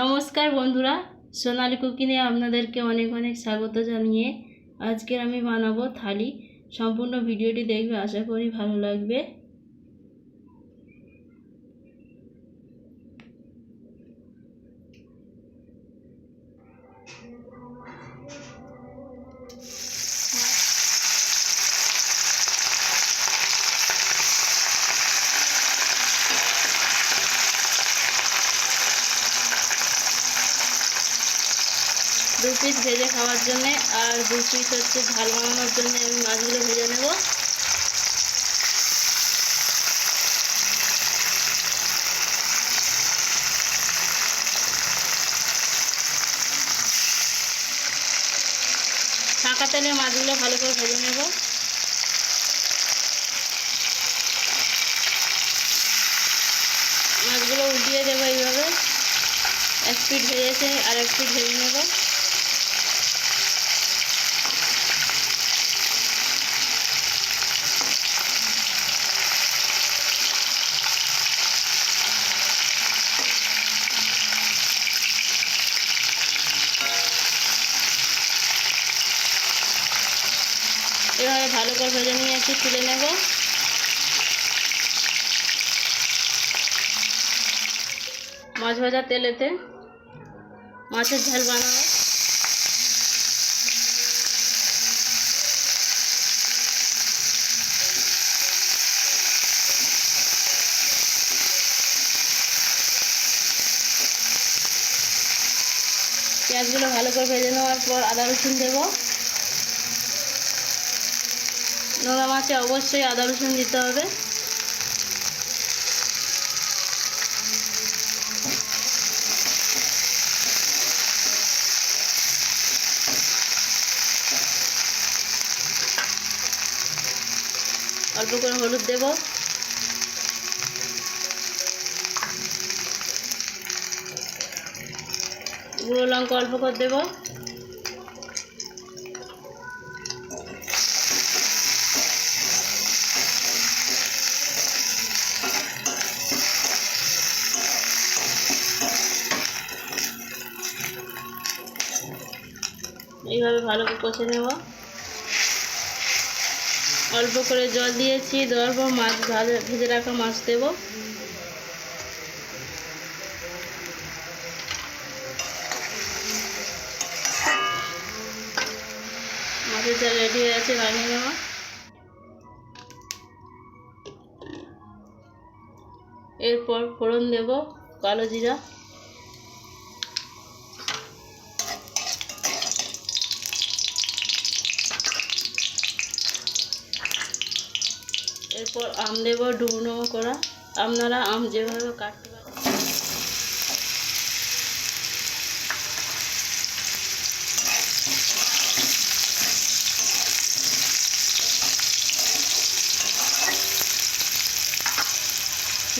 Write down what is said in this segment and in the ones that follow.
নমস্কার বন্ধুরা, সোনালি কুকিনে আপনাদেরকে অনেক অনেক স্বাগত জানিয়ে আজকের আমি বানাবো থালি। সম্পূর্ণ ভিডিওটি দেখবে, আশা করি ভালো লাগবে। দু পিস ভেজে খাওয়ার জন্যে আর দু পিস হচ্ছে ঝাল বানানোর জন্য আমি মাছগুলো ভেজে নেব। ফাঁকা তেলে মাছগুলো ভালো করে ভেজে নেব। মাছগুলো উল্টিয়ে দেবো এইভাবে। এক পিঠ ভেজেছে আর এক পিঠ ভেজে নেব। এভাবে ভালো করে ভেজে নিয়ে একটু তুলে নেব। মাছ ভাজা তেলেতে মাছের ঝাল বানাবো। পেঁয়াজগুলো ভালো করে ভেজে নেওয়ার পর আদা রসুন দেবো। নোনা মাছে অবশ্যই আদা রসুন দিতে হবে। অল্প করে হলুদ দেব। গুঁড়ো লঙ্কা অল্প করে দেবো। এইভাবে ভালো করে কষে নেব। অল্প করে জল দিয়েছি দেওয়ার পর মাছ ভাজে, ভেজে রাখা মাছ দেব। মাছের জল রেডি হয়ে আছে নামিয়ে নেওয়া এরপর ফোড়ন দেব, কালো জিরা। এরপর আম দেব ডুবনো করা। আপনারা আম যেভাবে কাটতে পারেন।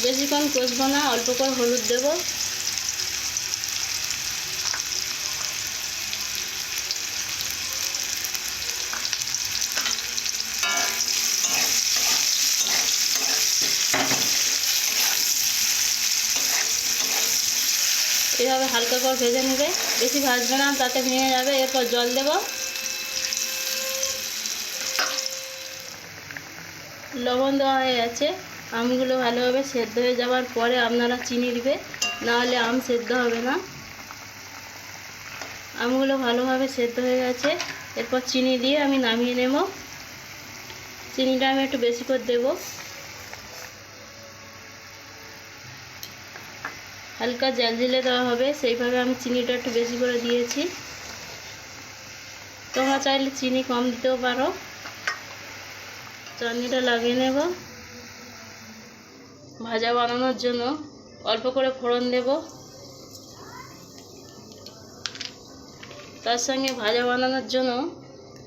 বেশিক্ষণ কষবো না, অল্প করে হলুদ দেবো। এভাবে হালকা করে ভেজে নেবে। বেশি ভাজবে না, তাতে ভেঙে যাবে। এরপর জল দেব। লবণ দেওয়া হয়ে গেছে। আমগুলো ভালোভাবে সেদ্ধ হয়ে যাওয়ার পরে আপনারা চিনি দিবে। নাহলে আম সেদ্ধ হবে না। আমগুলো ভালোভাবে সেদ্ধ হয়ে গেছে। এরপর চিনি দিয়ে আমি নামিয়ে নেব। চিনিটা আমি একটু বেশি করে দেবো। হালকা জাল দেওয়া হবে। সেইভাবে আমি চিনিটা একটু বেশি করে দিয়েছি। তোমরা চাইলে চিনি কম দিতেও পারো। চাটনিটা লাগিয়ে নেব। ভাজা বানানোর জন্য অল্প করে ফোড়ন দেব। তার সঙ্গে ভাজা বানানোর জন্য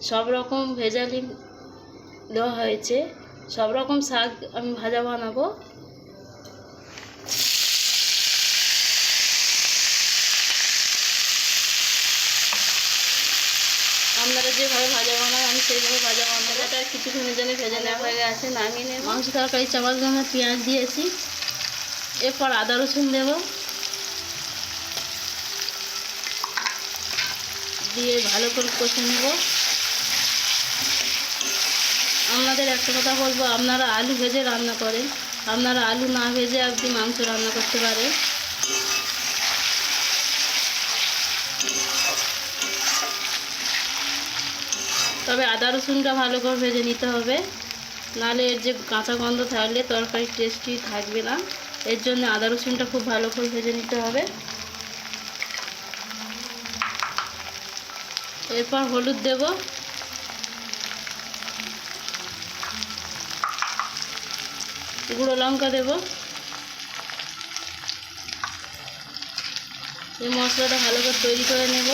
সব রকম ভেজালি দেওয়া হয়েছে। সব রকম শাক আমি ভাজা বানাবো। সেইভাবে ভাজা মশলাটা কিছুক্ষণের জন্য ভেজে নেওয়া হয়ে গেছে, নামিয়ে নেব। মাংস তরকারি চামচ ভাঙা পেঁয়াজ দিয়েছি। এরপর আদা, রসুন দেব। দিয়ে ভালো করে কষে নেব। আমাদের একটা কথা বলব, আপনারা আলু ভেজে রান্না করেন। আপনারা আলু না ভেজে আপনি মাংস রান্না করতে পারেন। তবে আদা রসুনটা ভালো করে ভেজে নিতে হবে। নাহলে এর যে কাঁচা গন্ধ থাকলে তরকারি টেস্টি থাকবে না। এর জন্য আদা রসুনটা খুব ভালো করে ভেজে নিতে হবে। এরপর হলুদ দেব। গুঁড়ো লঙ্কা দেব। এই মশলাটা ভালো করে তৈরি করে নেব।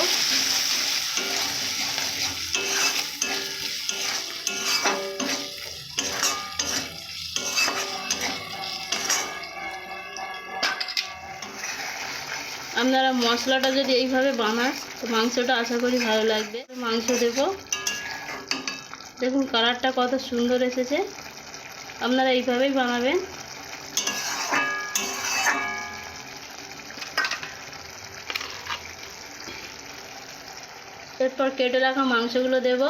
আপনারা মশলাটা যদি এইভাবে বানান, তো মাংসটা আশা করি ভালো লাগবে। মাংস দেব। দেখুন, কালারটা কত সুন্দর এসেছে। আপনারা এইভাবেই বানাবেন। এরপর কেটে রাখা মাংসগুলো দেব।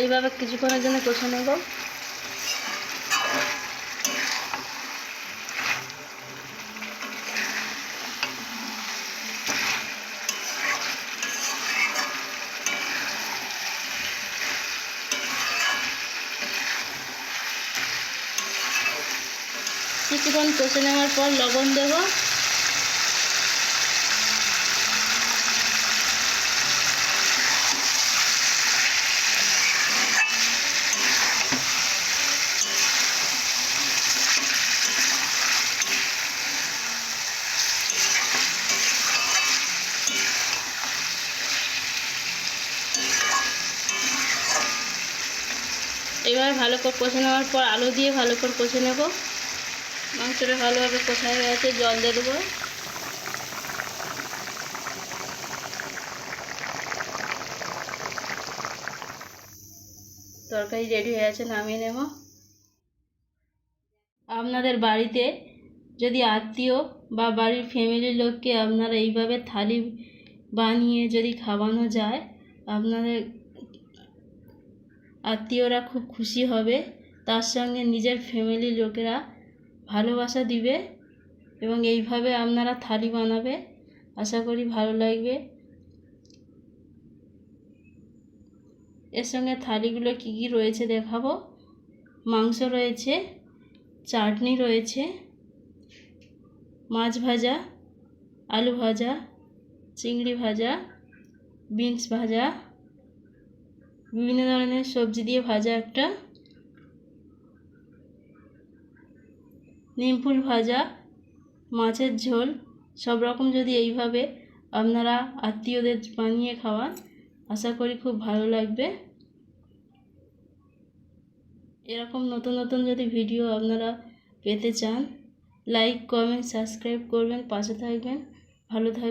এইভাবে কিছুক্ষণের জন্য কষে নেব। কিছুক্ষণ কষে নেওয়ার পর লবণ দেব। এবার ভালো করে কষে নেওয়ার পর আলু দিয়ে ভালো করে কষে নেব। মাংসটা ভালোভাবে কষা হয়ে গেছে, জল দিয়ে দেবো। তরকারি রেডি হয়ে আছে নামিয়ে নেব। আপনাদের বাড়িতে যদি আত্মীয় বা বাড়ির ফ্যামিলির লোককে আপনারা এইভাবে থালি বানিয়ে যদি খাওয়ানো যায়, আপনাদের আত্মীয়রা খুব খুশি হবে। তার সঙ্গে নিজের ফ্যামিলির লোকেরা ভালোবাসা দিবে এবং এইভাবে আপনারা থালি বানাবে। আশা করি ভালো লাগবে। এর সঙ্গে থালিগুলো কী কী রয়েছে দেখাবো? মাংস রয়েছে, চাটনি রয়েছে, মাছ ভাজা, আলু ভাজা, চিংড়ি ভাজা, বিনস ভাজা বিভিন্ন ধরনের সবজি দিয়ে ভাজা একটা নিমফুল ভাজা, মাছের ঝোল, সব রকম যদি এইভাবে আপনারা আত্মীয়দের বানিয়ে খাওয়ান, আশা করি খুব ভালো লাগবে। এরকম নতুন নতুন যদি ভিডিও আপনারা পেতে চান, লাইক, কমেন্ট, সাবস্ক্রাইব করবেন, পাশে থাকবেন। ভালো থাকবেন